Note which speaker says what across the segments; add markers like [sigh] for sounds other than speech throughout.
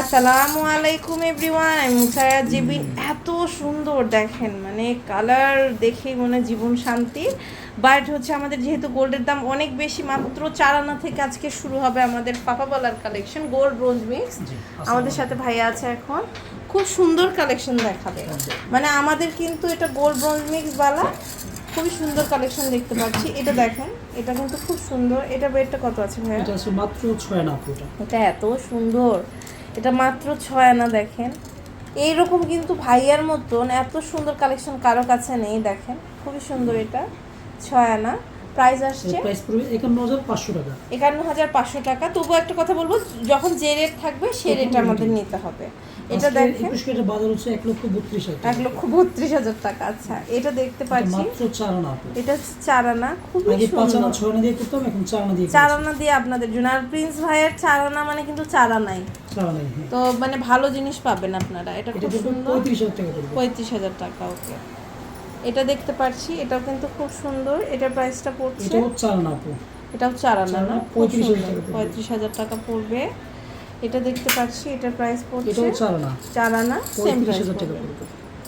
Speaker 1: আসসালামু আলাইকুম এভরিওয়ান আমি মুসারা জিবিন এত সুন্দর দেখেন মানে কালার দেখে মনে জীবন শান্তি। বাট হচ্ছে আমাদের যেহেতু গোল্ডের দাম অনেক বেশি মাত্র চার আনা থেকে আজকে শুরু হবে আমাদের পাপা বলার কালেকশন গোল্ড ব্রোঞ্জ মিক্স আমাদের সাথে ভাইয়া আছে এখন। খুব সুন্দর কালেকশন দেখাবে। মানে আমাদের কিন্তু এটা গোল্ড ব্রোঞ্জ মিক্স বালা খুবই সুন্দর কালেকশন দেখতে পাচ্ছি। এটা দেখেন এটা কিন্তু খুব সুন্দর। এটা রেটটা কত আছে ভাইয়া?
Speaker 2: এটা মাত্র ছয় আনা ফুটা।
Speaker 1: এটা এত সুন্দর। এটা মাত্র ছয় আনা দেখেন। এইরকম কিন্তু ভাইয়ার মতন এত সুন্দর কালেকশন কারও কাছে নেই দেখেন। খুবই সুন্দর এটা ছয় আনা। প্রাইস আসছে
Speaker 2: একান্ন হাজার পাঁচশো টাকা।
Speaker 1: তবুও একটা কথা বলব যখন যে রেট থাকবে সে রেট আমাদের নিতে হবে। এটা দেখেন।
Speaker 2: একুশ বাজার হচ্ছে এক লক্ষ বত্রিশ হাজার
Speaker 1: এক লক্ষ বত্রিশ হাজার টাকা আচ্ছা এটা দেখতে পাচ্ছি।
Speaker 2: মাত্র
Speaker 1: এটা হচ্ছে চার আনা
Speaker 2: আগে পাঁচ আনা
Speaker 1: সুন্দর।
Speaker 2: ছয় আনা দিয়ে করতাম এখন চার দিয়ে
Speaker 1: চার দিয়ে আপনাদের জন্য। আর প্রিন্স ভাইয়ের চার আনা মানে কিন্তু চার
Speaker 2: হ্যাঁ।
Speaker 1: তো মানে ভালো জিনিস পাবেন আপনারা এটা
Speaker 2: এটা
Speaker 1: খুব সুন্দর।
Speaker 2: পঁয়ত্রিশ হাজার টাকা
Speaker 1: ওকে। এটা দেখতে পাচ্ছি এটাও কিন্তু খুব সুন্দর। এটার প্রাইসটা পড়ছে।
Speaker 2: এটাও চার আনা আপু।
Speaker 1: এটাও চার আনা না?
Speaker 2: চার আনা, 35,000 টাকা পড়বে।
Speaker 1: এটা দেখতে পাচ্ছি এটার প্রাইস পড়ছে
Speaker 2: এটাও চার আনা
Speaker 1: চার আনা সেম প্রাইস
Speaker 2: হাজার টাকা
Speaker 1: পড়বে।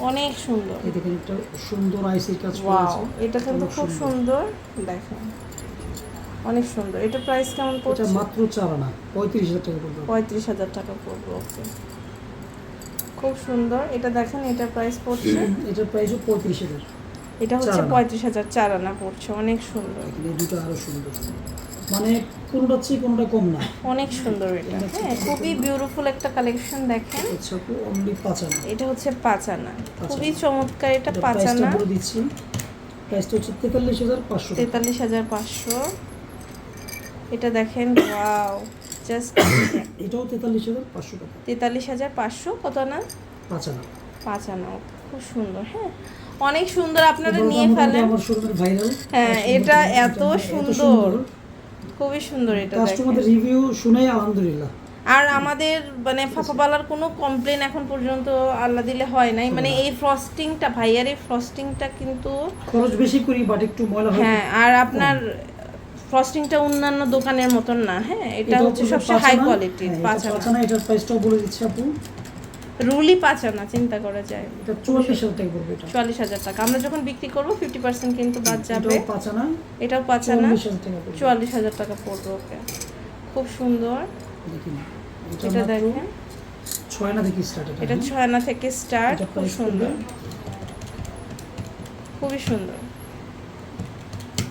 Speaker 1: অনেক সুন্দর।
Speaker 2: এই দেখেন একটা সুন্দর আইসির কাজ
Speaker 1: ওয়াও এটা কিন্তু খুব সুন্দর। দেখেন অনেক সুন্দর। এটা প্রাইস কেমন পড়ছে?
Speaker 2: এটা মাত্র চার আনা পঁয়ত্রিশ হাজার টাকা পড়বে।
Speaker 1: পঁয়ত্রিশ হাজার টাকা পড়বে ওকে খুব সুন্দর। এটা দেখেন এটা প্রাইস পড়ছে।
Speaker 2: এটার প্রাইসও পঁয়ত্রিশ হাজার।
Speaker 1: এটা হচ্ছে। পঁয়ত্রিশ হাজার চার আনা পড়ছে অনেক সুন্দর।
Speaker 2: এই দুটো আরও সুন্দর। মানে কোনোটা চেয়ে কোনোটা কম না।
Speaker 1: অনেক সুন্দর এটা। হ্যাঁ খুবই বিউটিফুল একটা কালেকশন দেখেন।
Speaker 2: আচ্ছা অনলি
Speaker 1: এটা হচ্ছে পাঁচানা। খুবই চমৎকার এটা পাঁচানা।
Speaker 2: বলে দিচ্ছি। প্রাইসটা হচ্ছে তেতাল্লিশ হাজার পাঁচশো
Speaker 1: তেতাল্লিশ হাজার পাঁচশো। এটা দেখেন ওয়াও জাস্ট [coughs]
Speaker 2: এটাও তেতাল্লিশ হাজার পাঁচশো টাকা।
Speaker 1: তেতাল্লিশ হাজার পাঁচশো কত না?
Speaker 2: পাঁচ আনা
Speaker 1: পাঁচানা খুব সুন্দর হ্যাঁ। অনেক সুন্দর আপনারা নিয়ে ফেলেন। হ্যাঁ, এটা এত সুন্দর। খুবই সুন্দর এটা
Speaker 2: কাস্টমারদের রিভিউ শুনে আলহামদুলিল্লাহ।
Speaker 1: আর আমাদের মানে ফাফাবালার কোনো কমপ্লেন এখন পর্যন্ত আল্লাহ দিলে হয় নাই। মানে এই ফ্রস্টিংটা ভাইয়ার এই ফ্রস্টিংটা কিন্তু
Speaker 2: খরচ বেশি করি বাট একটু ময়লা হয়
Speaker 1: হ্যাঁ আর আপনার ফ্রস্টিংটা অন্যান্য দোকানের মতন না হ্যাঁ? এটা হচ্ছে সবচেয়ে হাই কোয়ালিটির
Speaker 2: হ্যাঁ,
Speaker 1: পাঁচ আনা
Speaker 2: এটার প্রাইসটাও বলে দিচ্ছি আপু।
Speaker 1: রুলি পাঁচ আনা চিন্তা করা যায়।
Speaker 2: এটা চুয়াল্লিশ হাজার টাকা পড়বে এটা।
Speaker 1: চুয়াল্লিশ হাজার টাকা। আমরা যখন বিক্রি করব ফিফটি পার্সেন্ট কিন্তু বাদ যাবে।
Speaker 2: এটাও
Speaker 1: এটাও পাঁচ
Speaker 2: চুয়াল্লিশ হাজার টাকা পড়বে
Speaker 1: ওকে। খুব সুন্দর। এটা দেখেন।
Speaker 2: থেকে স্টার্ট এটা হ্যাঁ।
Speaker 1: থেকে স্টার্ট খুব সুন্দর। খুবই সুন্দর।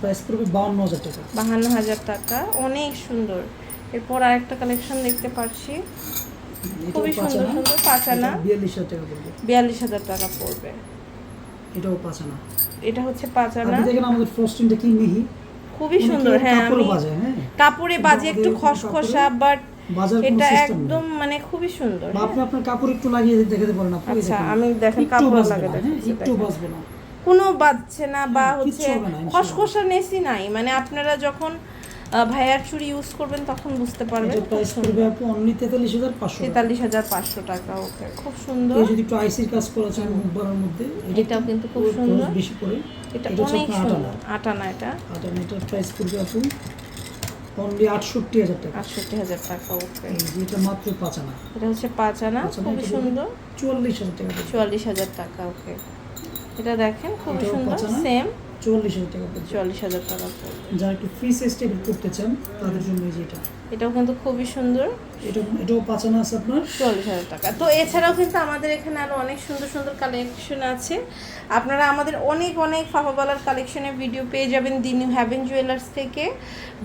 Speaker 2: প্রাইস পড়বে বাউন্ন হাজার টাকা।
Speaker 1: বাহান্ন হাজার টাকা অনেক সুন্দর। এরপর আরেকটা কালেকশন দেখতে পাচ্ছি খুবই সুন্দর সুন্দর পাঁচ আনা।
Speaker 2: বিয়াল্লিশ হাজার টাকা পড়বে।
Speaker 1: বিয়াল্লিশ হাজার টাকা পড়বে।
Speaker 2: এটাও পাঁচ আনা।
Speaker 1: এটা হচ্ছে পাঁচ আনা।
Speaker 2: আপনি দেখেন আমাদের ফ্রস্টিংটা কি মিহি।
Speaker 1: খুবই সুন্দর হ্যাঁ আমি
Speaker 2: হ্যাঁ।
Speaker 1: কাপড়ে বাজে একটু খসখসা বাট এটা একদম মানে খুবই সুন্দর
Speaker 2: আপনি আপনার কাপড় একটু লাগিয়ে দেখাতে পারেন আপনি
Speaker 1: আচ্ছা আমি দেখেন কাপড়
Speaker 2: হ্যাঁ, একটু বাজবে না।
Speaker 1: কোনো বাজছে না বা
Speaker 2: হ্যাঁ,
Speaker 1: হচ্ছে। খসখসা নেসি নাই। মানে আপনারা যখন ভাইয়ার চুড়ি ইউজ করবেন তখন বুঝতে পারবেন। খুব
Speaker 2: প্রাইস পড়বে আপু অনলি তেতাল্লিশ হাজার পাঁচশো টাকা।
Speaker 1: তেতাল্লিশ হাজার পাঁচশো টাকা ওকে খুব সুন্দর।
Speaker 2: যদি একটু আইসির কাজ করা চান বাড়ার মধ্যে এটা
Speaker 1: এটাও কিন্তু খুব সুন্দর।
Speaker 2: বেশি পড়ে।
Speaker 1: এটা অনেক সুন্দর।
Speaker 2: আটানা।
Speaker 1: আটানা এটা।
Speaker 2: আটানা এটার প্রাইস পড়বে আপু অনলি আটষট্টি হাজার টাকা।
Speaker 1: আটষট্টি হাজার টাকা ওকে
Speaker 2: এটা মাত্র পাঁচ আনা
Speaker 1: এটা হচ্ছে পাঁচ আনা খুবই সুন্দর।
Speaker 2: চুয়াল্লিশ হাজার টাকা।
Speaker 1: চুয়াল্লিশ হাজার টাকা ওকে এটা দেখেন
Speaker 2: এটাও
Speaker 1: সুন্দর সেম
Speaker 2: চুয়াল্লিশ হাজার টাকা
Speaker 1: চুয়াল্লিশ হাজার টাকা
Speaker 2: যারা একটু ফ্রি টাইপের করতে চান তাদের জন্য এই যে এটা।
Speaker 1: এটাও কিন্তু খুবই সুন্দর।
Speaker 2: এটা এটাও পাঁচ আনা আছে আপনার।
Speaker 1: চল্লিশ হাজার টাকা। তো এছাড়াও কিন্তু আমাদের এখানে আরও অনেক সুন্দর সুন্দর কালেকশন আছে। আপনারা আমাদের অনেক অনেক ফাফাবালার কালেকশনের ভিডিও পেয়ে যাবেন দিনিউ হ্যাভেন জুয়েলার্স থেকে।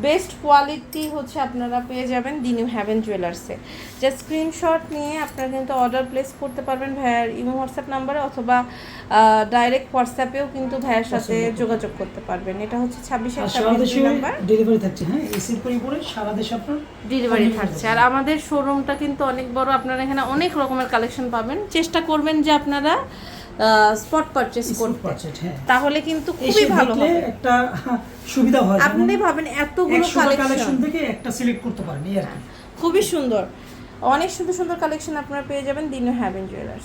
Speaker 1: বেস্ট কোয়ালিটি হচ্ছে আপনারা পেয়ে যাবেন দিনিউ হ্যাভেন জুয়েলার্সে যা স্ক্রিনশট নিয়ে আপনারা কিন্তু অর্ডার প্লেস করতে পারবেন ভাইয়ার ইমো হোয়াটসঅ্যাপ নাম্বারে অথবা ডাইরেক্ট হোয়াটসঅ্যাপেও কিন্তু ভাইয়ার সাথে যোগাযোগ করতে পারবেন। এটা হচ্ছে
Speaker 2: দেশে
Speaker 1: নাম্বার
Speaker 2: ডেলিভারি থাকছে হ্যাঁ? এসির পরিপরে সারা দেশে
Speaker 1: ডেলিভারি থাকছে। আর আমাদের শোরুমটা কিন্তু অনেক বড়। আপনারা এখানে অনেক রকমের কালেকশন পাবেন। চেষ্টা করবেন যে আপনারা স্পট পারচেস করতে।
Speaker 2: হ্যাঁ।
Speaker 1: তাহলে কিন্তু খুবই ভালো হবে।
Speaker 2: একটা সুবিধা হয়।
Speaker 1: আপনি ভাবেন এতগুলো কালেকশন
Speaker 2: থেকে একটা সিলেক্ট করতে পারেন এই আর
Speaker 1: খুবই সুন্দর। অনেক সুন্দর সুন্দর কালেকশন আপনারা পেয়ে যাবেন। Dinu haven jewellers